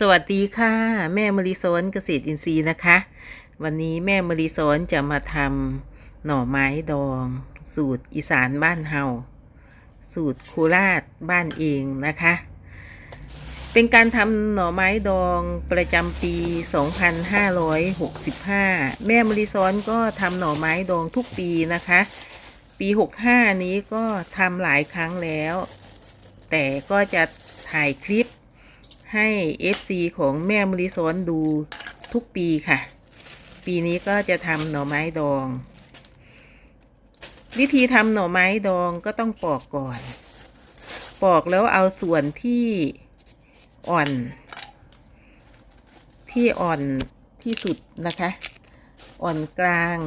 สวัสดีค่ะ แม่มริสนเกษตรอินทรีย์นะคะ วันนี้แม่มริสนจะมาทำหน่อไม้ดอง สูตรอีสานบ้านเฮาสูตรโคราชบ้านเองนะคะ เป็นการทำหน่อไม้ดองประจำปี 2565 แม่มริสนก็ทำหน่อไม้ดองทุกปีนะคะ ปี 65 นี้ก็ทำหลายครั้งแล้ว แต่ก็จะถ่ายคลิป ให้ FC ของแม่มริสอนดูทุกปีค่ะ ปีนี้ก็จะทำหน่อไม้ดอง วิธีทำหน่อไม้ดองก็ต้องปอกก่อน ปอกแล้วเอาส่วนที่อ่อน ที่อ่อนที่สุดนะคะ อ่อนกลาง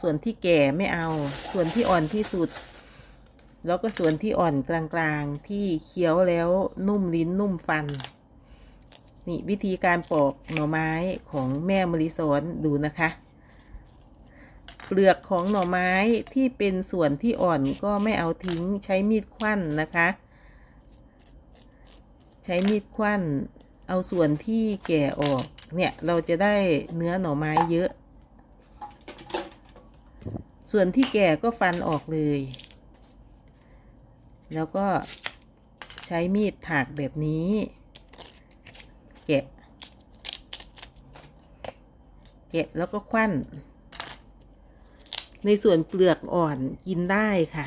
ส่วนที่แก่ไม่เอา ส่วนที่อ่อนที่สุด แล้วก็ส่วนที่อ่อนกลางๆ ที่เคี้ยวแล้วนุ่มลิ้นนุ่มฟัน นี่วิธีการปอกหน่อไม้ของแม่มริสอนดูนะคะ เปลือกของหน่อไม้ที่เป็นส่วนที่อ่อนก็ไม่เอาทิ้งใช้มีดคว้นนะคะ ใช้มีดคว้นเอาส่วนที่แก่ออกเนี่ยเราจะได้เนื้อหน่อไม้เยอะ ส่วนที่แก่ก็ฟันออกเลย แล้วก็ใช้มีดถากแบบนี้ แกะ แกะแล้วก็คว้นในส่วนเปลือกอ่อนกินได้ค่ะ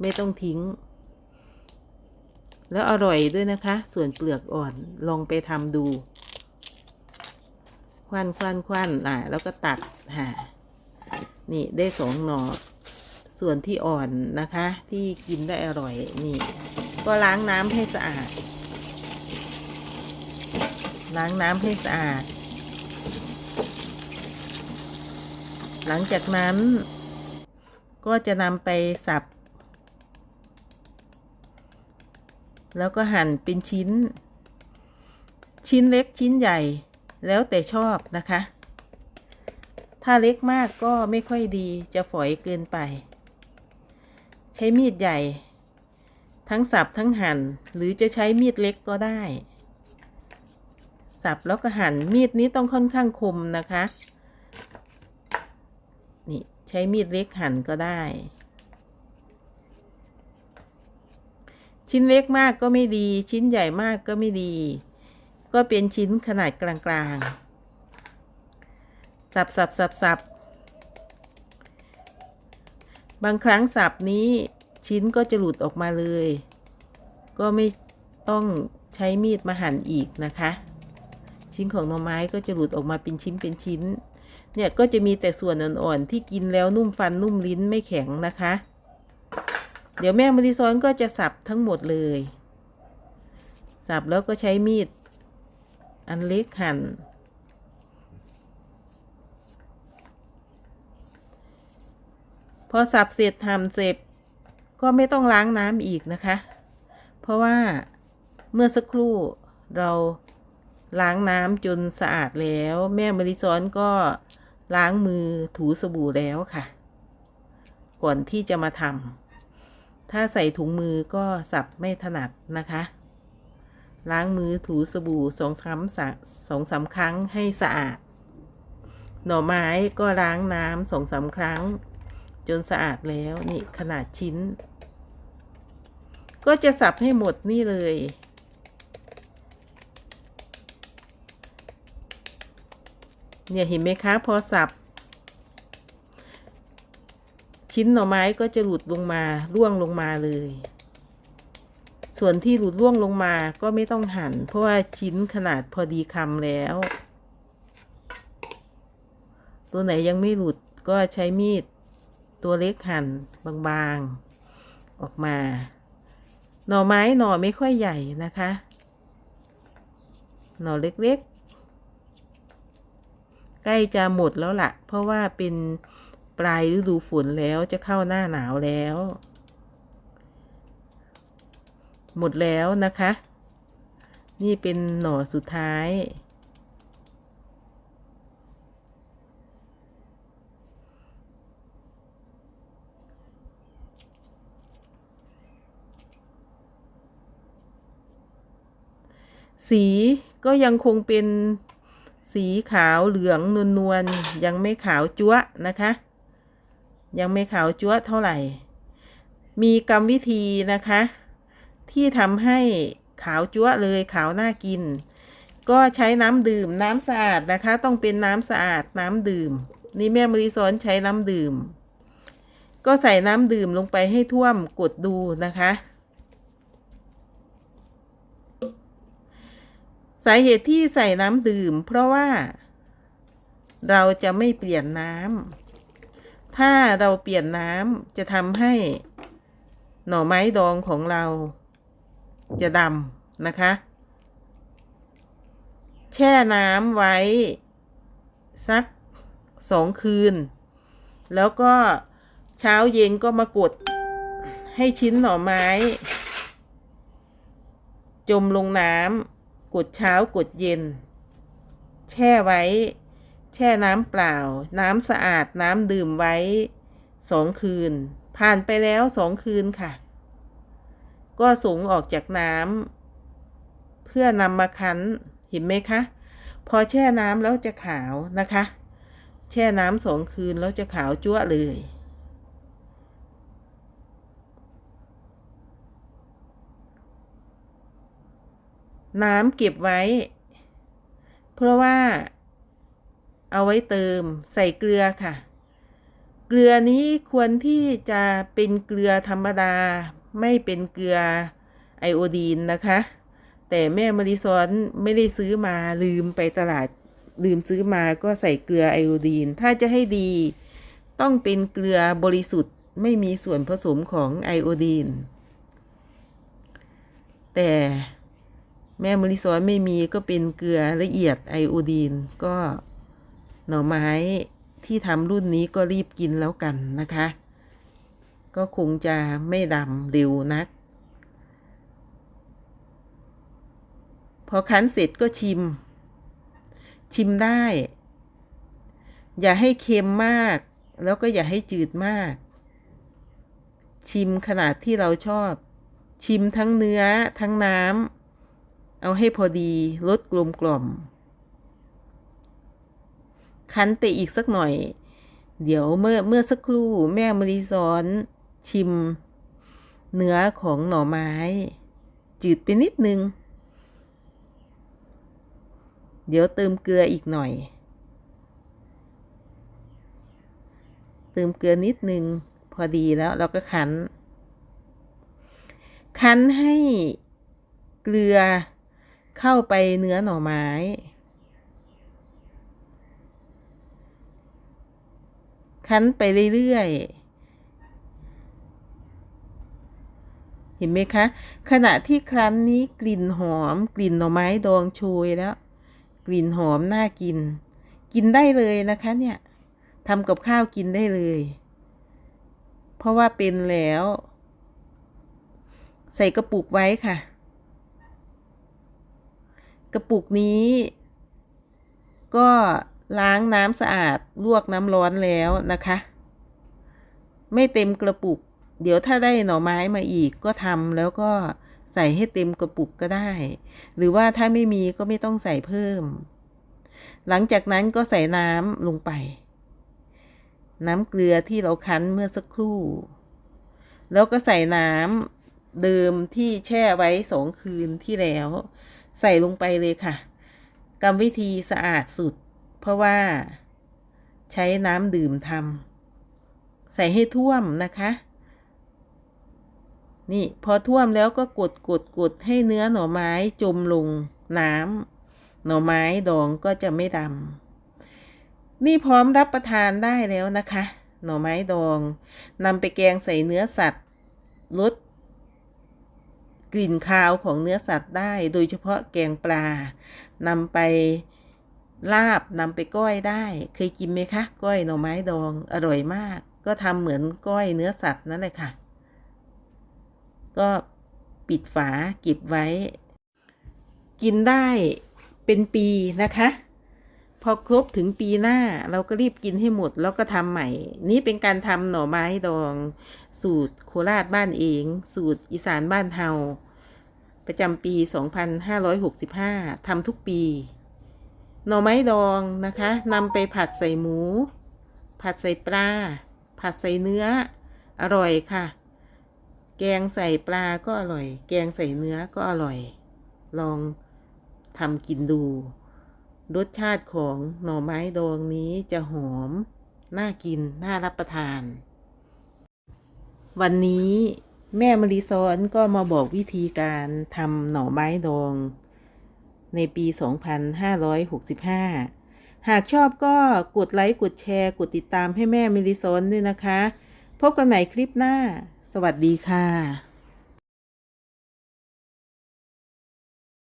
ไม่ต้องทิ้ง แล้วอร่อยด้วยนะคะ ส่วนเปลือกอ่อนลองไปทำดูคว้นคว้นคว้นอะแล้วก็ตัดค่ะนี่ได้สองหน่อ ส่วนที่อ่อนนะคะ ที่กินได้อร่อยนี่ ก็ล้างน้ำให้สะอาด ล้างน้ำให้สะอาด หลังจากนั้น ก็จะนำไปสับ แล้วก็หั่นเป็นชิ้น ชิ้นเล็กชิ้นใหญ่แล้วแต่ชอบนะคะ ถ้าเล็กมากก็ไม่ค่อยดีจะฝอยเกินไป ใช้มีดใหญ่ ทั้งสับทั้งหั่นหรือจะใช้มีดเล็กก็ได้ สับแล้วก็หั่นมีดนี้ต้องค่อนข้างคมนะคะ นี่ใช้มีดเล็กหั่นก็ได้ ชิ้นเล็กมากก็ไม่ดี ชิ้นใหญ่มากก็ไม่ดี ก็เป็นชิ้นขนาดกลางๆ สับสับสับสับบางครั้งสับนี้ชิ้นก็จะหลุดออกมาเลย ก็ไม่ต้องใช้มีดมาหั่นอีกนะคะ ชิ้นของหน่อไม้ก็จะหลุดออกมาเป็นชิ้นเป็นชิ้น เนี่ยก็จะมีแต่ส่วนอ่อนๆที่กินแล้วนุ่มฟันนุ่มลิ้นไม่แข็งนะคะ เดี๋ยวแม่มริซอนก็จะสับทั้งหมดเลย สับแล้วก็ใช้มีด อันเล็กหั่น พอสับเสร็จทำเสร็จก็ไม่ต้องล้างน้ำอีกนะคะ เพราะว่าเมื่อสักครู่เรา ล้างน้ำจนสะอาดแล้ว แม่มริซ้อนก็ล้างมือถูสบู่แล้วค่ะ ก่อนที่จะมาทำถ้าใส่ถุงมือก็สับไม่ถนัดนะคะ ล้างมือถูสบู่สองสามสองสามครั้งให้สะอาด หน่อไม้ก็ล้างน้ำสองสามครั้ง จนสะอาดแล้วนี่ขนาดชิ้น ก็จะสับให้หมดนี่เลย เนี่ยเห็นไหมคะพอสับ ชิ้นหน่อไม้ก็จะหลุดลงมาร่วงลงมาเลย ส่วนที่หลุดร่วงลงมาก็ไม่ต้องหั่น เพราะว่าชิ้นขนาดพอดีคำแล้ว ตัวไหนยังไม่หลุดก็ใช้มีด ตัวเล็กหั่นบางๆ ออกมา หน่อไม้หน่อไม่ค่อยใหญ่นะคะ หน่อเล็กๆ ใกล้จะหมดแล้วละ่ะ เพราะว่าเป็นปลายฤดูฝนแล้วจะเข้าหน้าหนาวแล้ว หมดแล้วนะคะ นี่เป็นหน่อสุดท้าย สีก็ยังคงเป็น สีขาวเหลืองนวลๆยังไม่ขาวจั๊วะนะคะ ยังไม่ขาวจั๊วะเท่าไหร่ มีกรรมวิธีนะคะ ที่ทำให้ขาวจั๊วะเลยขาวน่ากิน ก็ใช้น้ำดื่มน้ำสะอาดนะคะ ต้องเป็นน้ำสะอาดน้ำดื่ม นี่แม่มริสอนใช้น้ำดื่ม ก็ใส่น้ำดื่มลงไปให้ท่วมกดดูนะคะ สาเหตุที่ใส่น้ำดื่ม เพราะว่า เราจะไม่เปลี่ยนน้ำถ้าเราเปลี่ยนน้ำจะทำให้หน่อไม้ดองของเราจะดำนะคะ แช่น้ำไว้ สักสองคืน แล้วก็เช้าเย็นก็มากด ให้ชิ้นหน่อไม้ จมลงน้ำ กดเช้ากดเย็น แช่ไว้ แช่น้ำเปล่า น้ำสะอาดน้ำดื่มไว้สองคืน ผ่านไปแล้วสองคืนค่ะ ก็สูงออกจากน้ำเพื่อนำมาคั้นเห็นไหมคะ พอแช่น้ำแล้วจะขาวนะคะ แช่น้ำสองคืนแล้วจะขาวจั๊วเลย น้ำเก็บไว้ เพราะว่า เอาไว้เติมใส่เกลือค่ะ เกลือนี้ควรที่จะเป็นเกลือธรรมดา ไม่เป็นเกลือไอโอดีนนะคะ แต่แม่มาริซอนไม่ได้ซื้อมาลืมไปตลาดลืมซื้อมาก็ใส่เกลือไอโอดีน ถ้าจะให้ดี ต้องเป็นเกลือบริสุทธิ์ไม่มีส่วนผสมของไอโอดีน แต่ แม่มริซอนไม่มีก็เป็นเกลือละเอียดไอโอดีน ก็หน่อไม้ที่ทำรุ่นนี้ก็รีบกินแล้วกันนะคะ ก็คงจะไม่ดำเร็วนัก พอคั้นเสร็จก็ชิม ชิมได้ อย่าให้เค็มมาก แล้วก็อย่าให้จืดมาก ชิมขนาดที่เราชอบ ชิมทั้งเนื้อทั้งน้ำ เอาให้พอดีรสกลมกล่อม คั้นไปอีกสักหน่อย เดี๋ยวเมื่อเมื่อสักครู่แม่มริซอนชิม เนื้อของหน่อไม้ จืดไปนิดนึง เดี๋ยวเติมเกลืออีกหน่อย เติมเกลือนิดนึง พอดีแล้วเราก็คั้น คั้นให้เกลือ เข้าไปเนื้อหน่อไม้ คั้นไปเรื่อยๆ เห็นไหมคะ ขณะที่คั้นนี้กลิ่นหอม กลิ่นหน่อไม้ดองโชยแล้ว กลิ่นหอมน่ากิน กินได้เลยนะคะเนี่ยทำกับข้าวกินได้เลย เพราะว่าเป็นแล้ว ใส่กระปุกไว้ค่ะ กระปุกนี้ ก็ล้างน้ำสะอาดลวกน้ำร้อนแล้วนะคะ ไม่เต็มกระปุก เดี๋ยวถ้าได้หน่อไม้มาอีกก็ทำแล้วก็ใส่ให้เต็มกระปุกก็ได้ หรือว่าถ้าไม่มีก็ไม่ต้องใส่เพิ่ม หลังจากนั้นก็ใส่น้ำลงไป น้ำเกลือที่เราคั้นเมื่อสักครู่ แล้วก็ใส่น้ำเดิมที่แช่ไว้สองคืนที่แล้ว ใส่ลงไปเลยค่ะ กรรมวิธีสะอาดสุด เพราะว่าใช้น้ำดื่มทำใส่ให้ท่วมนะคะ นี่พอท่วมแล้วก็กดกดกดให้เนื้อหน่อไม้จมลงน้ำหน่อไม้ดองก็จะไม่ดำนี่พร้อมรับประทานได้แล้วนะคะ หน่อไม้ดองนำไปแกงใส่เนื้อสัตว์ลด กลิ่นคาวของเนื้อสัตว์ได้ โดยเฉพาะแกงปลานำไปลาบนำไปก้อยได้ เคยกินไหมคะก้อยหน่อไม้ดองอร่อยมาก ก็ทำเหมือนก้อยเนื้อสัตว์นั่นแหละค่ะ ก็ปิดฝาเก็บไว้ กินได้เป็นปีนะคะ พอครบถึงปีหน้าเราก็รีบกินให้หมดแล้วก็ทำใหม่ นี่เป็นการทำหน่อไม้ดอง สูตรโคราชบ้านเอง สูตรอีสานบ้านเฮาประจำปี 2565 ทำทุกปี หน่อไม้ดองนะคะนำไปผัดใส่หมู ผัดใส่ปลา ผัดใส่เนื้อ อร่อยค่ะ แกงใส่ปลาก็อร่อย แกงใส่เนื้อก็อร่อย ลองทำกินดู รสชาติของหน่อไม้ดองนี้จะหอม น่ากิน น่ารับประทาน วันนี้แม่มะลิซอนก็มาบอกวิธีการทำหน่อไม้ดอง ในปี 2565 หากชอบก็กดไลค์ กดแชร์ กดติดตามให้แม่มะลิซอนด้วยนะคะ พบกันใหม่คลิปหน้า สวัสดีค่ะ